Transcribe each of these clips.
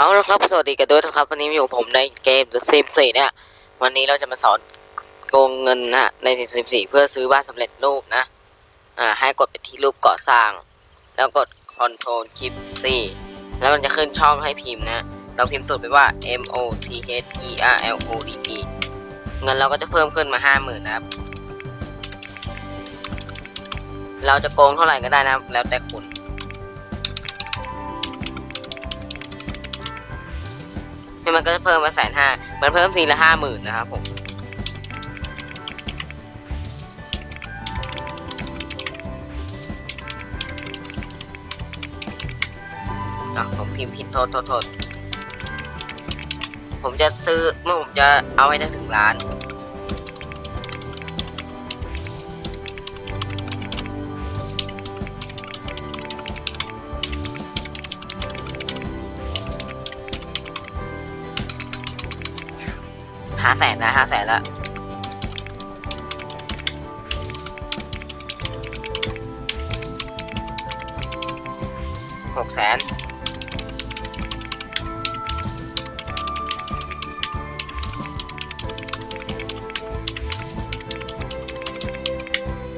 เอาละครับสวัสดีกันด้วยนะครับ วันนี้อยู่ผมในเกม The Sims 4เนี่ยวันนี้เราจะมาสอนโกงเงินนะใน Sims 4เพื่อซื้อบ้านสำเร็จรูปนะอ่าให้กดไปที่รูปก่อสร้าง แล้วกด Control Shift C แล้วมันจะขึ้นช่องให้พิมพ์นะ เราพิมพ์ตูดไปว่า M O T H E R L O D E เงินเราก็จะเพิ่มขึ้นมาห้าหมื่นนะครับ เราจะโกงเท่าไหร่ก็ได้นะแล้วแต่คุณ มันก็จะเพิ่มมาแสนห้ามันเพิ่มสีละห้าหมื่นนะครับผมอะผมพิมพ์ผิดโทษโทษโทษผมจะซื้อเมื่อผมจะเอาให้ได้ถึงล้าน ห้าแสนนะห้าแสนละหกแสน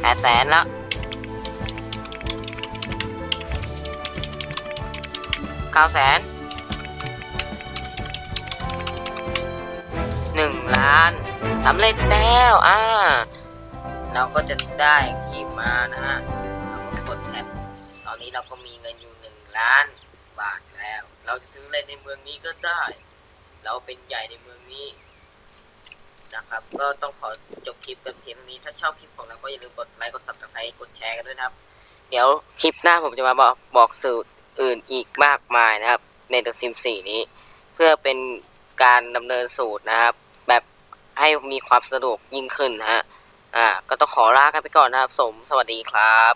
แปดแสนล้วเก้าแสน หนึ่งล้านสำเร็จแล้วอ่าเราก็จะได้ทีมมานะฮะเราก็กดแท็บตอนนี้เราก็มีเงินอยู่หนึ่งล้านบาทแล้ว เราจะซื้ออะไรในเมืองนี้ก็ได้ เราเป็นใหญ่ในเมืองนี้นะครับ ก็ต้องขอจบคลิปกันเพียงนี้ถ้าชอบคลิปของเราก็อย่าลืมกดไลค์กด subscribe กดแชร์กันด้วยนะครับ เดี๋ยวคลิปหน้าผมจะมาบอกบอกสูตรอื่นอีกมากมายนะครับ ใน The Sims 4นี้ เพื่อเป็น การดำเนินสูตรนะครับ แบบให้มีความสะดวกยิ่งขึ้นฮะ อ่า ก็ต้องขอลากันไปก่อนนะครับ สม สวัสดีครับ